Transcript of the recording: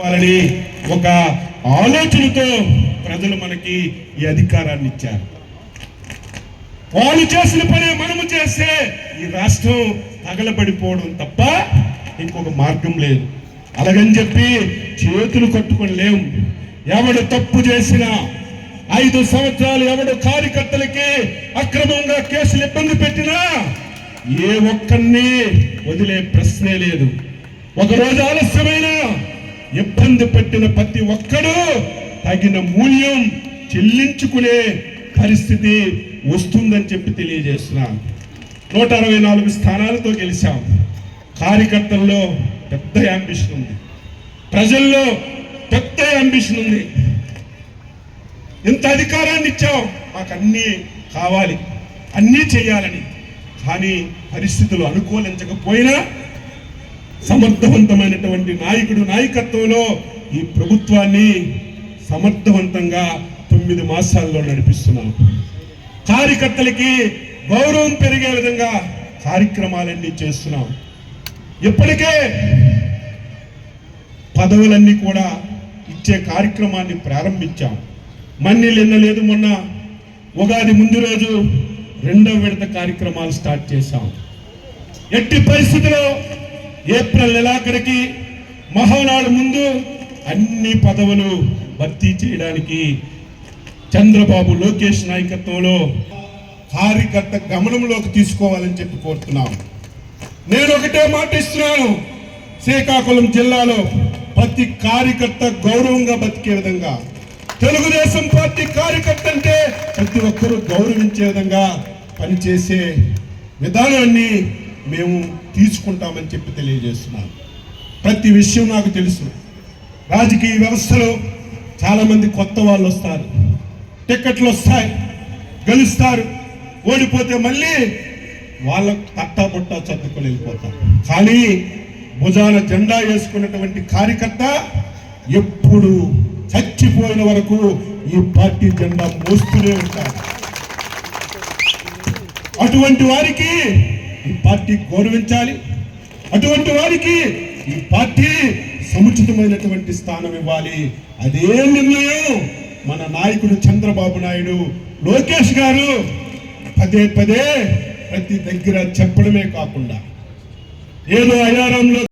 వాళ్ళని ఒక ఆలోచనతో ప్రజలు మనకి ఈ అధికారాన్ని ఇచ్చారు. వాళ్ళు చేసిన పనే మనము చేస్తే ఈ రాష్ట్రం తగలబడిపోవడం తప్ప ఇంకొక మార్గం లేదు. అలాగని చెప్పి చేతులు కట్టుకొని లేవు ఎవడు తప్పు చేసినా ఐదు సంవత్సరాలు ఎవడు కార్యకర్తలకి అక్రమంగా కేసులు ఇబ్బంది పెట్టినా ఏ ఒక్కరిని వదిలే ప్రశ్నే లేదు. ఒక రోజు ఆలస్యమైన ఇబ్బంది పెట్టిన ప్రతి ఒక్కరూ తగిన మూల్యం చెల్లించుకునే పరిస్థితి వస్తుందని చెప్పి తెలియజేస్తున్నాను నూట అరవై నాలుగు స్థానాలతో గెలిచాం. కార్యకర్తల్లో పెద్ద యాంబిషన్ ఉంది. ప్రజల్లో పెద్ద యాంబిషన్ ఉంది. ఇంత అధికారాన్ని ఇచ్చాం. మాకు అన్నీ కావాలి. అన్నీ చేయాలని. కానీ పరిస్థితులు అనుకూలించకపోయినా సమర్థవంతమైనటువంటి నాయకుడు నాయకత్వంలో ఈ ప్రభుత్వాన్ని సమర్థవంతంగా తొమ్మిది మాసాల్లో నడిపిస్తున్నాం. కార్యకర్తలకి గౌరవం పెరిగే విధంగా కార్యక్రమాలన్నీ చేస్తున్నాం. ఇప్పటికే పదవులన్నీ కూడా ఇచ్చే కార్యక్రమాన్ని ప్రారంభించాం. మన్నీళ్ళు లేదు మొన్న ఉగాది ముందు రోజు రెండవ విడత కార్యక్రమాలు స్టార్ట్ చేశాం. ఎట్టి పరిస్థితిలో ఏప్రిల్ నెలాఖరికి మహానాడు ముందు అన్ని పదవులు భర్తీ చేయడానికి చంద్రబాబు లోకేష్ నాయకత్వంలో కార్యకర్త గమనంలోకి తీసుకోవాలని చెప్పి కోరుతున్నాం. నేను ఒకటే మాట ఇస్తున్నాను. శ్రీకాకుళం జిల్లాలో ప్రతి కార్యకర్త గౌరవంగా బతికే విధంగా తెలుగుదేశం పార్టీ కార్యకర్త అంటే ప్రతి ఒక్కరూ గౌరవించే విధంగా పనిచేసే విధానాన్ని మేము తీసుకుంటామని చెప్పి తెలియజేస్తున్నాను. ప్రతి విషయం నాకు తెలుసు. రాజకీయ వ్యవస్థలో చాలామంది కొత్త వాళ్ళు వస్తారు. టిక్కెట్లు వస్తాయి గెలుస్తారు ఓడిపోతే మళ్ళీ వాళ్ళకు తట్టా బుట్టా చదువుకొని వెళ్ళిపోతారు. కానీ భుజాన జెండా వేసుకున్నటువంటి కార్యకర్త ఎప్పుడు చచ్చిపోయిన వరకు ఈ పార్టీ జెండా మోస్తూనే ఉంటారు. అటువంటి వారికి ఈ పార్టీ గౌరవించాలి. అటువంటి వారికి ఈ పార్టీ సముచితమైనటువంటి స్థానం ఇవ్వాలి. అదే నిర్ణయం మన నాయకుడు చంద్రబాబు నాయుడు లోకేష్ గారు పదే పదే ప్రతి దగ్గర చెప్పడమే కాకుండా ఏదో అయారంలో